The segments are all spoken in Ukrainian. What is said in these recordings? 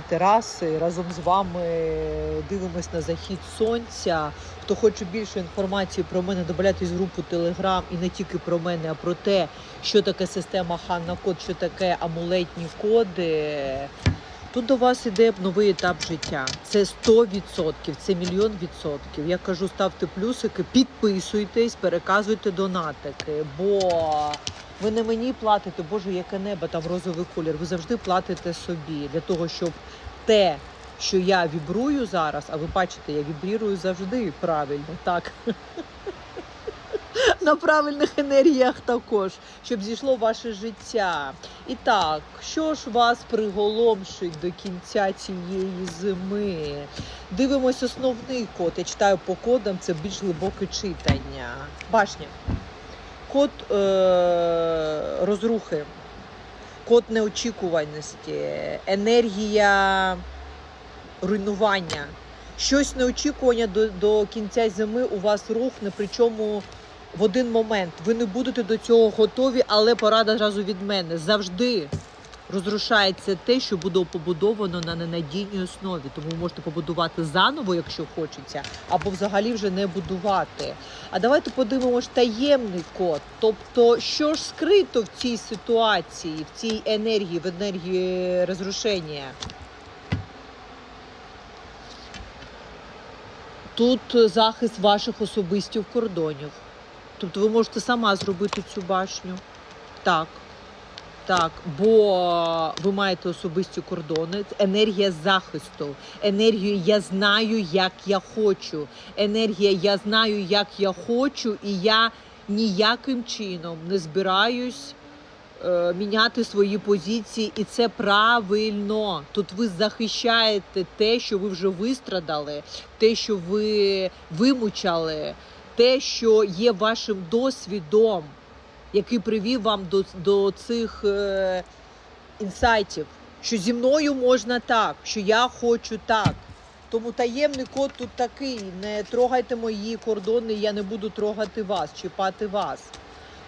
тераси. Разом з вами дивимось на захід сонця. Хто хоче більше інформації про мене, додавайтесь в групу Телеграм і не тільки про мене, а про те, що таке система Ханна Код, що таке амулетні коди. Тут до вас іде новий етап життя. Це 100%, це мільйон відсотків. Я кажу, ставте плюсики, підписуйтесь, переказуйте донатики, бо ви не мені платите, Боже, яке небо, там розовий колір. Ви завжди платите собі для того, щоб те, що я вібрую зараз, а ви бачите, я вібрірую завжди правильно, так. На правильних енергіях також, щоб зійшло ваше життя. І так, що ж вас приголомшить до кінця цієї зими? Дивимось основний код. Я читаю по кодам, це більш глибоке читання. Башня. Код е- розрухи, код неочікуваності, енергія руйнування. Щось неочікування до, до кінця зими у вас рухне, причому в один момент. Ви не будете до цього готові, але порада зразу від мене. Завжди розрушається те, що буде побудовано на ненадійній основі. Тому ви можете побудувати заново, якщо хочеться, або взагалі вже не будувати. А давайте подивимось таємний код. Тобто, що ж скрито в цій ситуації, в цій енергії, в енергії розрушення. Тут захист ваших особистів кордонів. Тобто ви можете сама зробити цю башню. Так. Так, бо ви маєте особисті кордони, енергія захисту, енергію я знаю, як я хочу. Енергія я знаю, як я хочу, і я ніяким чином не збираюсь е, міняти свої позиції, і це правильно. Тут ви захищаєте те, що ви вже вистрадали, те, що ви вимучали, те, що є вашим досвідом, який привів вам до, до цих е, інсайтів, що зі мною можна так, що я хочу так. Тому таємний код тут такий: не трогайте мої кордони, я не буду трогати вас, чіпати вас.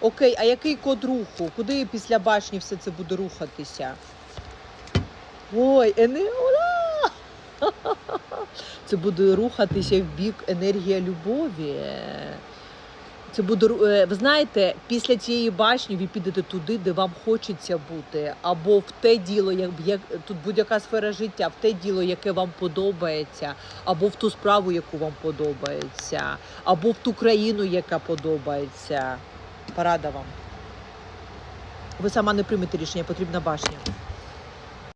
Окей, а який код руху? Куди після башні все це буде рухатися? Ой, ене... Ура! Це буде рухатися в бік енергія любові. Це буде ви знаєте, після цієї башні ви підете туди, де вам хочеться бути, або в те діло, як, як тут будь-яка сфера життя, в те діло, яке вам подобається, або в ту справу, яку вам подобається, або в ту країну, яка подобається. Порада вам. Ви сама не приймете рішення, потрібна башня.